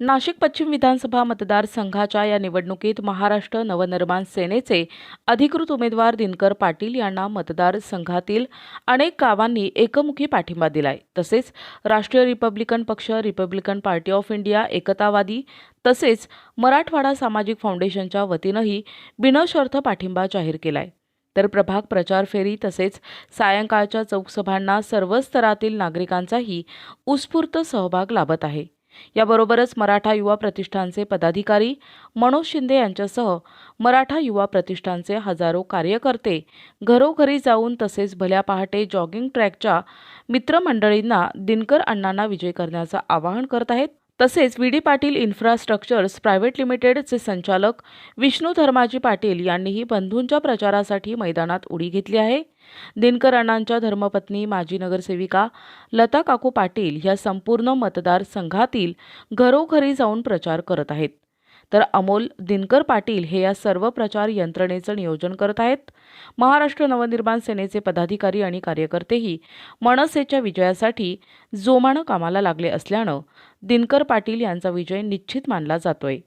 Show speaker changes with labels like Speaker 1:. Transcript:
Speaker 1: नाशिक पश्चिम विधानसभा मतदारसंघाच्या या निवडणुकीत महाराष्ट्र नवनिर्माण सेनेचे अधिकृत उमेदवार दिनकर पाटील यांना मतदारसंघातील अनेक गावांनी एकमुखी पाठिंबा दिलाय. तसेच राष्ट्रीय रिपब्लिकन पक्ष रिपब्लिकन पार्टी ऑफ इंडिया एकतावादी तसेच मराठवाडा सामाजिक फाउंडेशनच्या वतीनंही बिनशर्त पाठिंबा जाहीर केलाय. तर प्रभाग प्रचार फेरी तसेच सायंकाळच्या चौकसभांना सर्व स्तरातील नागरिकांचाही उत्स्फूर्त सहभाग लाभत आहे. याबरोबरच मराठा युवा प्रतिष्ठानचे पदाधिकारी मनोज शिंदे यांच्यासह मराठा युवा प्रतिष्ठानचे हजारो कार्यकर्ते घरोघरी जाऊन तसेच भल्या पहाटे जॉगिंग ट्रॅकच्या मित्रमंडळींना दिनकर अण्णांना विजय करण्याचं आवाहन करत आहेत. तसेच V D Patil infrastructures private लिमिटेडचे संचालक विष्णू धर्माजी पाटील यांनीही बंधूंच्या प्रचारासाठी मैदानात उडी घेतली आहे. दिनकर अण्णांच्या धर्मपत्नी माजी नगरसेविका लता काकू पाटील ह्या संपूर्ण मतदारसंघातील घरोघरी जाऊन प्रचार करत आहेत. तर अमोल दिनकर पाटील हे या सर्व प्रचार यंत्रणेचं नियोजन करत आहेत. महाराष्ट्र नवनिर्माण सेनेचे पदाधिकारी आणि कार्यकर्तेही मनसेच्या विजयासाठी जोमानं कामाला लागले असल्यानं दिनकर पाटील यांचा विजय निश्चित मानला जातोय.